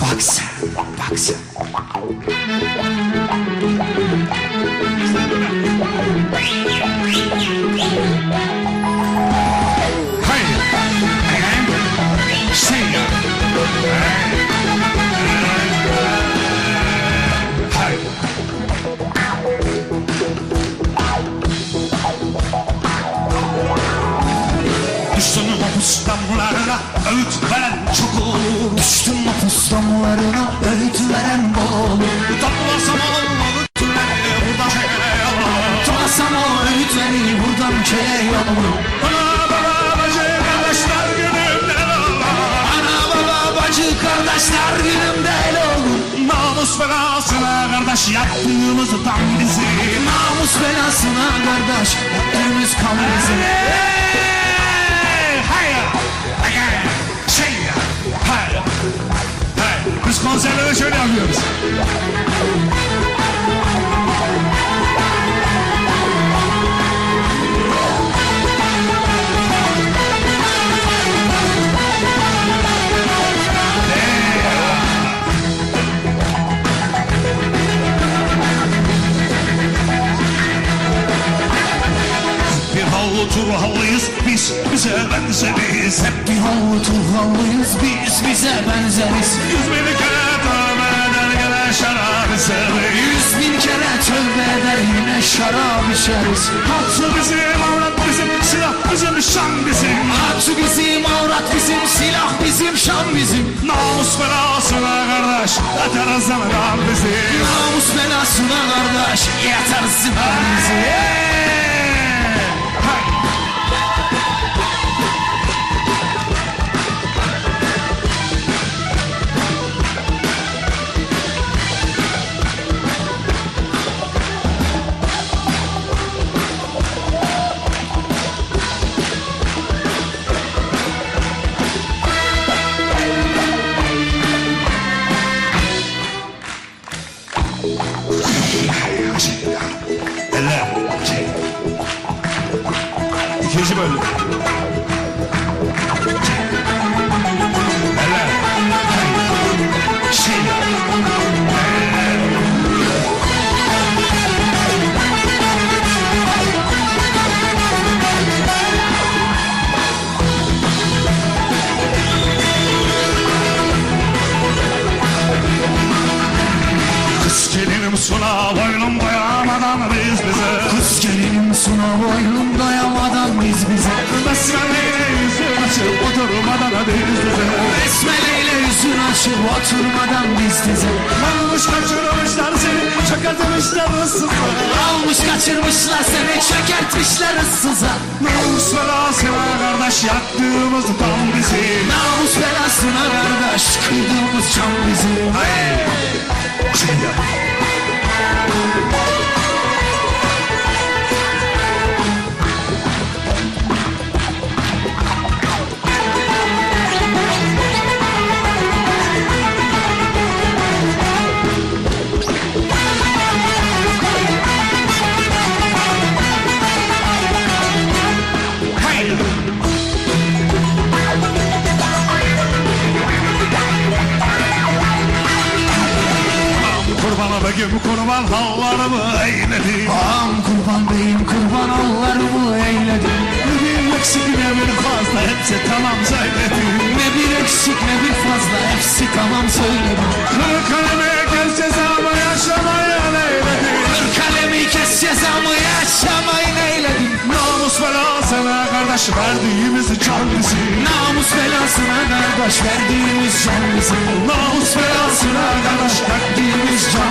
Bak sen, bak sen. Damlarına öğüt beni buradan köye yol olur. Ana baba bacı kardeşler günümden alalım Ana baba bacı kardeşler günümde el olur. Namus belasına kardeş yaptığımız tam bizim Namus belasına kardeş Ömrümüz kan bizim Hey, hayır, hayır, şey. Biz konserlere şöyle yapıyoruz. Havlu turhallıyız biz, bize benzeriz. Hep Bir havlu turhallıyız biz bize benzeriz yüz bin kere tövbe eder gene şarap içeriz. Yüz bin kere tövbe eder yine şarap içeriz Hatı bizim, avrat bizim, silah bizim, şan bizim. Atı bizim, avrat bizim, silah bizim, şan bizim Namus belasına kardeş, atarız zaman bizim. Namus belasına kardeş yeter zıbar bizi Hey! Eller. Şey. Gelinim suna boynum boyamadan biz bize. Kız gelinim suna boylum dayamadan biz bize. Besmeleyle yüzün açıp oturmadan diz dize Besmeleyle yüzün açıp oturmadan biz dize Almış kaçırmışlar seni çökertmişler ıssızlar Almış kaçırmışlar seni çökertmişler ıssıza. Namus belasına kardeş yaktığımız tam bizim Namus belasına kardeş kıydığımız can bizim Şey ya. Hayır. Begim kurban hallarımı eyledi Ağam kurban beyim kurban Allah'ımı eyledi Ne bir eksik ne bir fazla hepsi tamam söyledi Ne bir eksik ne bir fazla hepsi tamam söyledi Kırık kalemi kes cezamı yaşamaya neyledi Kır kalemi kes cezamı yaşamayı eyledi Namus belasına kardeş verdiğimiz can bizim Namus belasına kardeş verdiğimiz can bizim Namus belasına kardeş Verdiğimiz can